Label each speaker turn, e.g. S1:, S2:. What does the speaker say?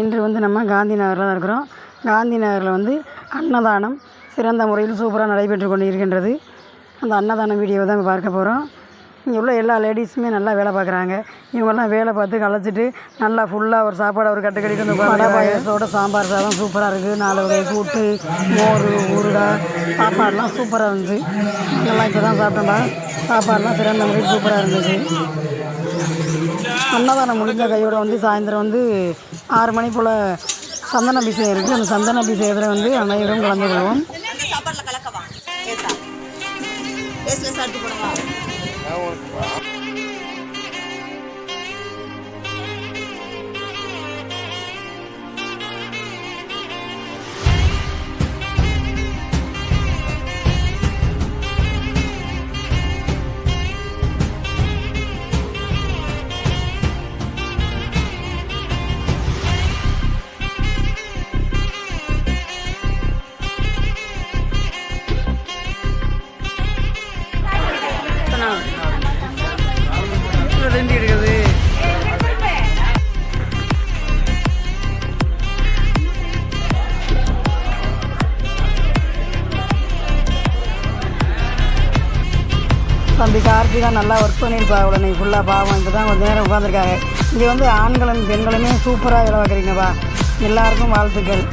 S1: இன்று வந்து நம்ம காந்தி நகரில் தான் இருக்கிறோம். காந்தி நகரில் வந்து அன்னதானம் சிறந்த முறையில் சூப்பராக நடைபெற்று கொண்டு இருக்கின்றது அந்த அன்னதானம் வீடியோவை தான் பார்க்க போகிறோம் இங்கே உள்ள எல்லா லேடிஸுமே நல்லா வேலை பார்க்குறாங்க. இவங்கெல்லாம் வேலை பார்த்து களைச்சிட்டு நல்லா ஃபுல்லாக ஒரு சாப்பாடு ஒரு கட்டுக்கடிக்கு வந்து வடை பாயசத்தோட சாம்பார் சாதம் சூப்பராக இருக்குது நாலு வகை கூட்டு மோர் ஊறுகாய் சாப்பாடெலாம் சூப்பராக இருந்துச்சு. நல்லா இப்போ தான் சாப்பிட்டோம்பா சாப்பாடெலாம் சிறந்த முறையில் சூப்பராக இருந்துச்சு. அன்னதானம் முடிஞ்ச கையோட வந்து சாயந்தரம் வந்து ஆறு மணி போல் சந்தன அபிஷேகம் இருக்குது அந்த சந்தன அபிஷேகத்தில் வந்து அனைவரும் கலந்து கொள்வோம்.
S2: ரெண்டு கலக்கவா லேசா லேஸ்
S1: இருக்குது. தம்பி கார்த்திகா நல்லா ஒர்க் பண்ணியிருப்பா அவ்வளோ நீங்கள் ஃபுல்லாக பாவம். இப்போ தான் கொஞ்சம் நேரம் உட்காந்துருக்காங்க இங்கே வந்து ஆண்களும் பெண்களுமே சூப்பராக வேலை பார்க்குறீங்கப்பா. எல்லாருக்கும் வாழ்த்துக்கள்.